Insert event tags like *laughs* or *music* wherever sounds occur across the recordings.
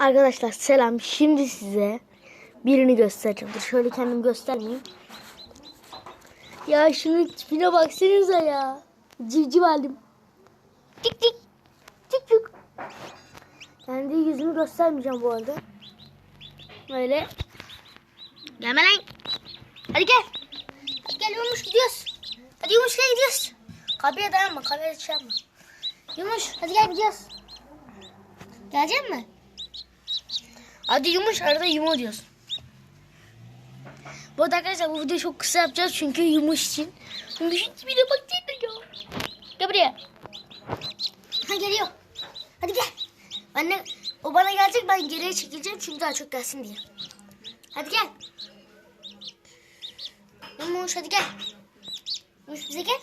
Arkadaşlar selam. Şimdi size birini göstereceğim. Dur şöyle kendimi göstermeyeyim. Ya şunun tipine baksanıza ya. Civciv aldım. Tik tik. Tik tik. Kendi yüzümü göstermeyeceğim bu arada. Böyle. Gelme lan. Hadi gel. Hadi gel Yumuş gidiyoruz. Hadi Yumuş gel gidiyoruz. Kapıya dayanma. Kapıya şey. Yumuş hadi gel gidiyoruz. Gelecek mi? Hadi yumuş arada yumu diyorsun. Bu arada arkadaşlar bu videoyu çok kısa yapacağız çünkü yumuş için. Yumuşun tipine bak değil ya. Gel buraya. Ha geliyor. Hadi gel. Anne o bana gelecek ben geriye çekileceğim çünkü daha çok gelsin diye. Hadi gel. Yumuş hadi gel. Yumuş bize gel.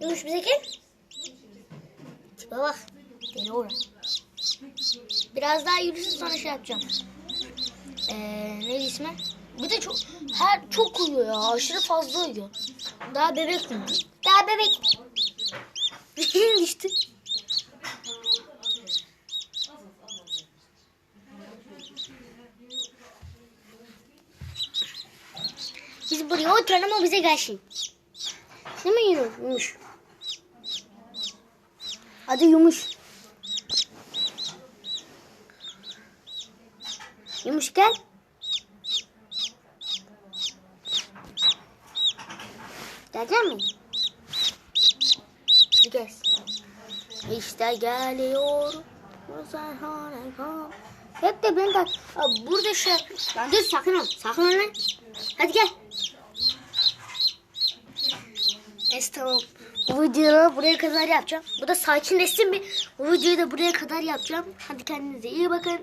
Yumuş bize gel. Tipe bak. Deli olur. Biraz daha yürüsün sonra şey yapacağım. Ee, ne ismi? Bir de çok her çok uyuyor ya. Aşırı fazla uyuyor. Daha bebek mi? Daha bebek. *laughs* düştü. Biz buraya oturalım o bize gelsin. Değil mi Yumuş? Hadi Yumuş. Yumuş gel. Gelecek mi? Bir gel. İşte geliyor. Hep de ben de burada şey. Lan dur sakın ol. Sakın ol. Hadi gel. Neyse tamam. Bu videoyu buraya kadar yapacağım. Bu da sakinleşsin bir. Bu videoyu da buraya kadar yapacağım. Hadi kendinize iyi bakın.